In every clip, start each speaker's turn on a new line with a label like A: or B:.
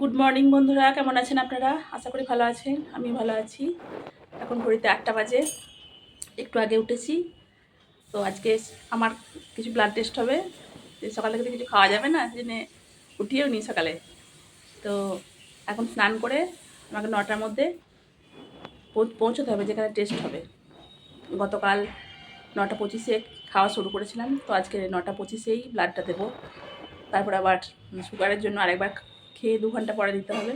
A: Good morning বন্ধুরা। কেমন আছেন আপনারা? আশা করি ভালো আছেন। আমি ভালো আছি। এখন ঘড়িতে আটটা বাজে। একটু আগে উঠেছি। তো আজকে আমার কিছু ব্লাড টেস্ট হবে। সকাল থেকে কিছু খাওয়া যাবে না জেনে উঠিয়েও নি সকালে। তো এখন স্নান করে আমাকে নটার মধ্যে পৌঁছতে হবে, যেখানে টেস্ট হবে। গতকাল নটা পঁচিশে খাওয়া শুরু করেছিলাম। তো আজকে নটা পঁচিশেই ব্লাডটা দেবো। তারপর আবার সুগারের জন্য আরেকবার খেয়ে দু ঘণ্টা পরে দিতে হবে।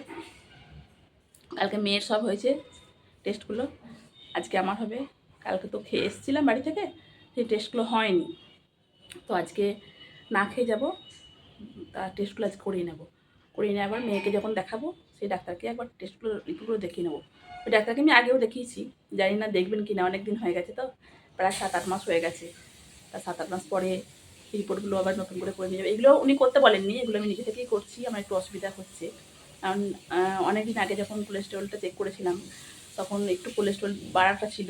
A: কালকে মেয়ের সব হয়েছে টেস্টগুলো আজকে আমার হবে। কালকে তো খেয়ে এসেছিলাম বাড়ি থেকে, সেই টেস্টগুলো হয়নি। তো আজকে না খেয়ে যাব তার টেস্টগুলো আজকে করিয়ে নেব। করিয়ে নেওয়ার মেয়েকে যখন দেখাবো, সেই ডাক্তারকে একবার টেস্টগুলো রিপোর্টগুলো দেখিয়ে নেব। ওই ডাক্তারকে আমি আগেও দেখিয়েছি, জানি না দেখবেন কি না অনেক দিন হয়ে গেছে তো, প্রায় সাত আট মাস হয়ে গেছে। তা সাত আট মাস পরে রিপোর্টগুলো আবার নতুন করে করে নিয়ে এগুলো উনি করতে বলেননি, এগুলো আমি নিজে থেকেই করছি, আমার একটু অসুবিধা হচ্ছে। কারণ অনেক দিন আগে যখন কোলেস্ট্রলটা চেক করেছিলাম, তখন একটু কোলেস্ট্রল বাড়াটা ছিল।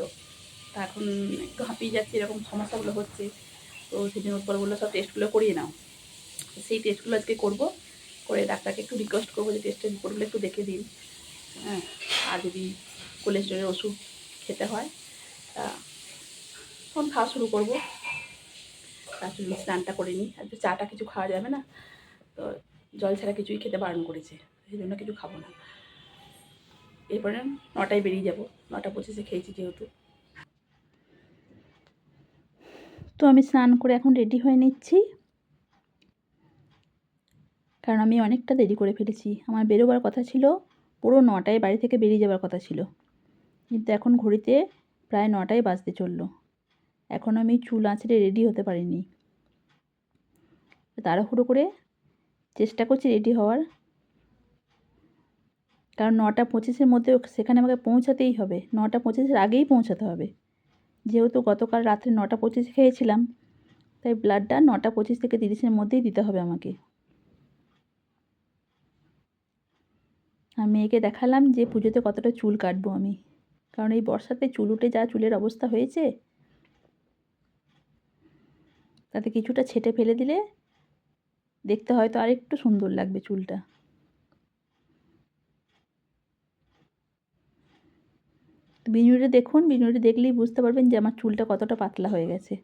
A: তা এখন একটু হাঁপিয়ে যাচ্ছে, এরকম সমস্যাগুলো হচ্ছে। তো সেই জন্য বলল, সব টেস্টগুলো করিয়ে নাও। সেই টেস্টগুলো আজকে করব, করে ডাক্তারকে একটু রিকোয়েস্ট করব যে টেস্টের রিপোর্টগুলো একটু দেখে দিন। হ্যাঁ আর যদি কোলেস্ট্রলের ওষুধ খেতে হয়, তা তখন খাওয়া শুরু করব। তার জন্য স্নানটা করে নিই। আর তো চাটা কিছু খাওয়া যাবে না, তো জল ছাড়া কিছুই খেতে বারণ করেছে, সেই জন্য কিছু খাব না। এরপরে নটায় বেরিয়ে যাব, নটা পঁচিশে খেয়েছি যেহেতু। তো আমি স্নান করে এখন রেডি হয়ে নিচ্ছি। কারণ আমি অনেকটা দেরি করে ফেলেছি। আমার বেরোবার কথা ছিল, পুরো নটায় বাড়ি থেকে বেরিয়ে যাবার কথা ছিল। কিন্তু এখন ঘড়িতে প্রায় নটায় বাজতে চলল। এখন আমি চুল আঁচড়ে রেডি হতে পারিনি। তাড়াহুড়ো করে চেষ্টা করছি রেডি হওয়ার। কারণ নটা পঁচিশের মধ্যে সেখানে আমাকে পৌঁছাতেই হবে। নটা পঁচিশের আগেই পৌঁছাতে হবে। যেহেতু গতকাল রাত্রে নটা পঁচিশে খেয়েছিলাম, তাই ব্লাডটা নটা পঁচিশ থেকে তিরিশের মধ্যেই দিতে হবে আমাকে। আমি মেয়েকে দেখালাম যে পুজোতে কতটা চুল কাটবো আমি। কারণ এই বর্ষাতে চুল উঠে যা চুলের অবস্থা হয়েছে তাতে কিছুটা ছেটে ফেলে দিলে দেখতে হয়তো আর একটু সুন্দর লাগবে চুলটা। বিনুরে দেখুন, বিনুরে দেখলেই বুঝতে পারবেন যে আমার চুলটা কতটা পাতলা হয়ে গেছে।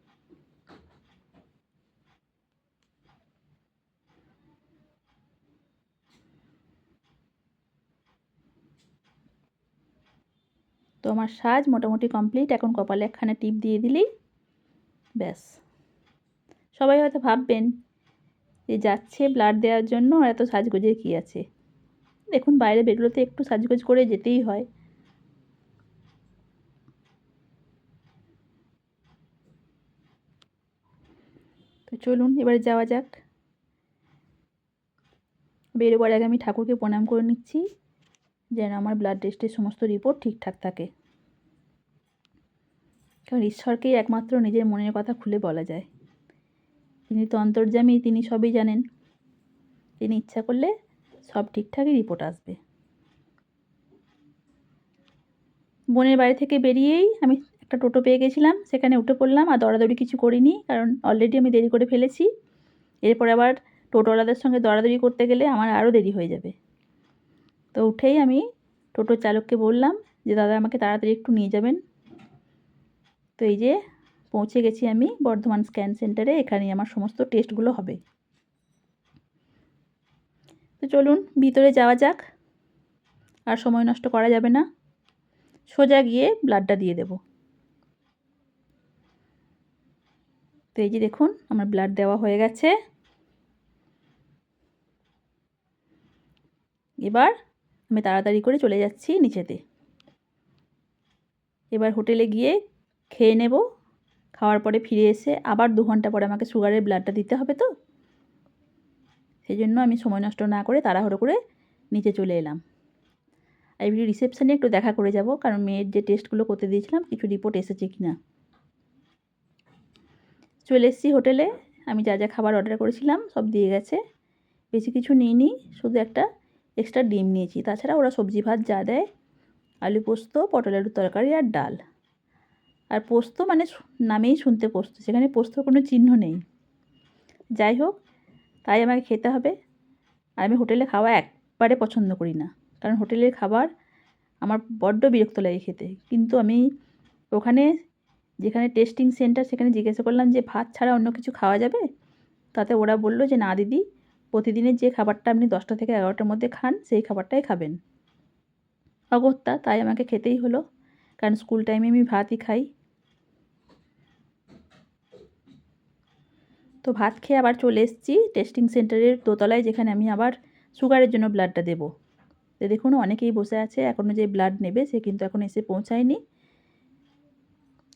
A: তো আমার সাজ মোটামুটি কমপ্লিট, এখন কপালে একখানা টিপ দিয়ে দিলেই ব্যাস। সবাই হয়তো ভাববেন যে যাচ্ছে ব্লাড দেওয়ার জন্য আর এত সাজগোজের কী আছে? দেখুন, বাইরে বেরোতে একটু সাজগোজ করে যেতেই হয়। তো চলুন, এবারে যাওয়া যাক। বেরোবার আগে আমি ঠাকুরকে প্রণাম করে নিচ্ছি, যেন আমার ব্লাড টেস্টের সমস্ত রিপোর্ট ঠিকঠাক থাকে। কারণ ঈশ্বরকেই একমাত্র নিজের মনের কথা খুলে বলা যায়। তিনি তো অন্তর্যামী তিনি সবই জানেন। তিনি ইচ্ছা করলে সব ঠিকঠাকই রিপোর্ট আসবে। বোনের বাড়ি থেকে বেরিয়েই আমি একটা টোটো পেয়ে গেছিলাম। সেখানে উঠে পড়লাম আর দৌড়াদৌড়ি কিছু করিনি, কারণ অলরেডি আমি দেরি করে ফেলেছি। এরপর আবার টোটোওয়ালাদের সঙ্গে দৌড়াদৌড়ি করতে গেলে আমার আরও দেরি হয়ে যাবে। তো উঠেই আমি টোটোর চালককে বললাম যে, দাদা, আমাকে তাড়াতাড়ি একটু নিয়ে যাবেন। তো এই যে পৌঁছে গেছি আমি বর্ধমান স্ক্যান সেন্টারে, এখানেই আমার সমস্ত টেস্টগুলো হবে। তো চলুন, ভিতরে যাওয়া যাক। আর সময় নষ্ট করা যাবে না। সোজা গিয়ে ব্লাডটা দিয়ে দেব। তো এই যে দেখুন, আমার ব্লাড দেওয়া হয়ে গেছে। এবার আমি তাড়াতাড়ি করে চলে যাচ্ছি নিচেতে। এবার হোটেলে গিয়ে খেয়ে নেব। খাওয়ার পরে ফিরে এসে আবার দু ঘণ্টা পরে আমাকে সুগারের ব্লাডটা দিতে হবে তো। সেই জন্য আমি সময় নষ্ট না করে তাড়াহুড়ো করে নিচে চলে এলাম। আর এই রিসেপশানে একটু দেখা করে যাব, কারণ মেয়ের যে টেস্টগুলো করতে দিয়েছিলাম, কিছু রিপোর্ট এসেছে কি না চলে এসেছি হোটেলে, আমি যা যা খাবার অর্ডার করেছিলাম, সব দিয়ে গেছে। বেশি কিছু নিইনি, শুধু একটা এক্সট্রা ডিম নিয়েছি। তাছাড়া ওরা সবজি ভাত যা দেয়, আলু পোস্ত, পটল আলুর তরকারি আর ডাল। আর পোস্ত মানে নামেই শুনতে পোস্ত, সেখানে পোস্তর কোনো চিহ্ন নেই। যাই হোক, তাই আমাকে খেতে হবে। আর আমি হোটেলে খাওয়া একবারে পছন্দ করি না। কারণ হোটেলের খাবার আমার বড্ড বিরক্ত লাগে খেতে। কিন্তু আমি ওখানে যেখানে টেস্টিং সেন্টার, সেখানে জিজ্ঞাসা করলাম যে ভাত ছাড়া অন্য কিছু খাওয়া যাবে? তাতে ওরা বলল যে, না দিদি, প্রতিদিনের যে খাবারটা আপনি দশটা থেকে এগারোটার মধ্যে খান, সেই খাবারটাই খাবেন। অগত্যা তাই আমাকে খেতেই হলো। কারণ স্কুল টাইমে আমি ভাতই খাই। তো ভাত খেয়ে আবার চলে এসেছি টেস্টিং সেন্টারের দোতলায় যেখানে আমি আবার সুগারের জন্য ব্লাডটা দেবো। তো দেখুন অনেকেই বসে আছে এখনও যে ব্লাড নেবে সে কিন্তু এখন এসে পৌঁছায়নি।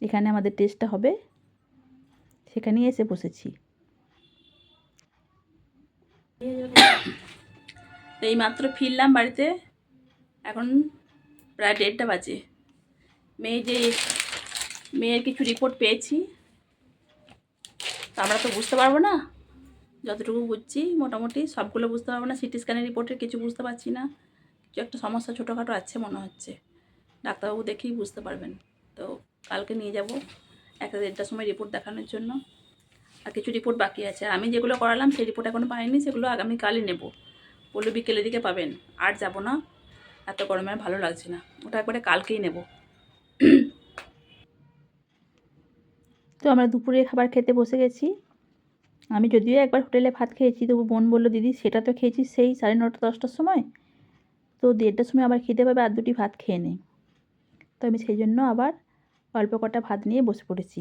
A: এখানে আমাদের টেস্টটা হবে, সেখানেই এসে বসেছি। তো এই মাত্র ফিরলাম বাড়িতে, এখন প্রায় দেড়টা বাজে। মেয়ে যে, মেয়ের কিছু রিপোর্ট পেয়েছি। আমরা তো বুঝতে পারব না। যতটুকু বুঝছি, মোটামুটি সবগুলো বুঝতে পারব না। সিটি স্ক্যানের রিপোর্টের কিছু বুঝতে পারছি না। কিছু একটা সমস্যা ছোটোখাটো আছে মনে হচ্ছে। ডাক্তারবাবু দেখেই বুঝতে পারবেন। তো কালকে নিয়ে যাব একটা দেড়টার সময় রিপোর্ট দেখানোর জন্য। আর কিছু রিপোর্ট বাকি আছে। আমি যেগুলো করালাম, সেই রিপোর্ট এখনও পাইনি। সেগুলো আগামীকালই নেব। বলল বিকেলের দিকে পাবেন। আর যাব না। এত গরমে ভালো লাগছে না। ওটা একবারে কালকেই নেব। তো আমরা দুপুরে খাবার খেতে বসে গেছি। আমি যদিও একবার হোটেলে ভাত খেয়েছি, তবু বোন বলল, দিদি, সেটা তো খেয়েছি সেই সাড়ে নটা, দশটার সময়। তো দেড়টার সময় আবার খেতে পাবে, আর দুটি ভাত খেয়ে নে। তো আমি সেই জন্য আবার অল্প কটা ভাত নিয়ে বসে পড়েছি।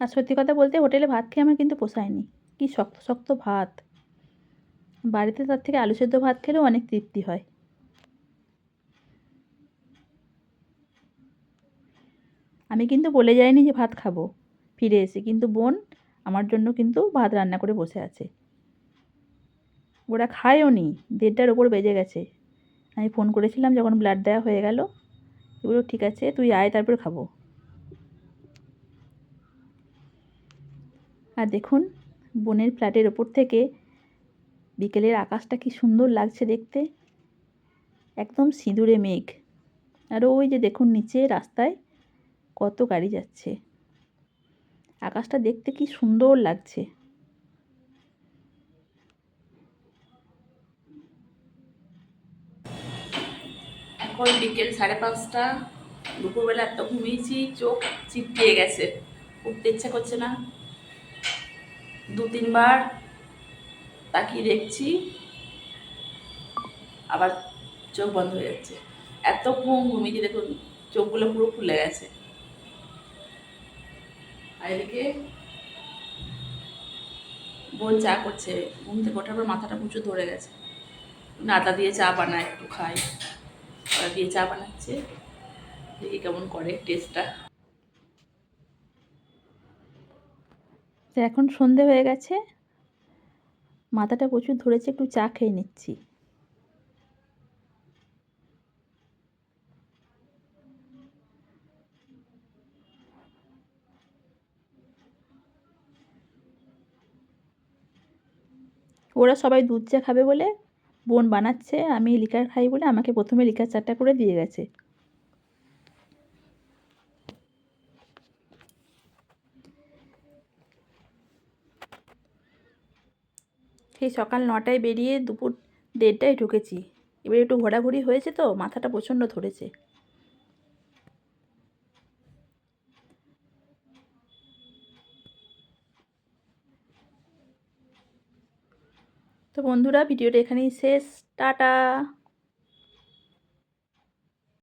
A: আর সত্যি কথা বলতে, হোটেলে ভাত খেয়ে আমার কিন্তু পোষায়নি। কি শক্ত শক্ত ভাত। বাড়িতে তার থেকে আলু সেদ্ধ ভাত খেলেও অনেক তৃপ্তি হয়। আমি কিন্তু বলে যাইনি যে ভাত খাব। ফিরে এসে কিন্তু বোন আমার জন্য কিন্তু ভাত রান্না করে বসে আছে। ওরা খায়ও নি, দেড়টার ওপর বেজে গেছে। আমি ফোন করেছিলাম যখন ব্লাড দেওয়া হয়ে গেল। এগুলো ঠিক আছে, তুই আয়, তারপর খাব। আর দেখুন, বনের ফ্ল্যাটের ওপর থেকে বিকেলের আকাশটা কি সুন্দর লাগছে দেখতে। একদম সিঁদুরে মেঘ। আর ওই যে দেখুন, নিচে রাস্তায় কত গাড়ি যাচ্ছে। আকাশটা দেখতে কি সুন্দর লাগছে। এখন বিকেল সাড়ে পাঁচটা, দুপুরবেলা এত ঘুমিয়েছি, চোখ চিপটিয়ে গেছে। উঠতে ইচ্ছা করছে না। দু তিনবার তাকিয়ে দেখছি, আবার চোখ বন্ধ হয়ে যাচ্ছে। এত ঘুম ঘুমিয়েছি দেখুন, চোখগুলো পুরো খুলে গেছে। আর এদিকে বোন চা করছে। ঘুম থেকে ওঠার পর মাথাটা প্রচুর ধরে গেছে। আদা দিয়ে চা বানায়, একটু খাই আদা দিয়ে চা বানাচ্ছে। দেখি কেমন করে টেস্টটা এখন সন্ধে হয়ে গেছে। মাথাটা প্রচুর ধরেছে, একটু চা খেয়ে নিচ্ছি। ওরা সবাই দুধ চা খাবে বলে বোন বানাচ্ছে, আমি লিকার খাই বলে আমাকে প্রথমে লিকার চাটা করে দিয়ে গেছে। সেই সকাল নটায় বেরিয়ে দুপুর দেড়টায় ঢুকেছি। এবার একটু ঘোরাঘুরি হয়েছে তো, মাথাটা প্রচণ্ড ধরেছে। তো বন্ধুরা ভিডিওটা এখানেই শেষ। টাটা!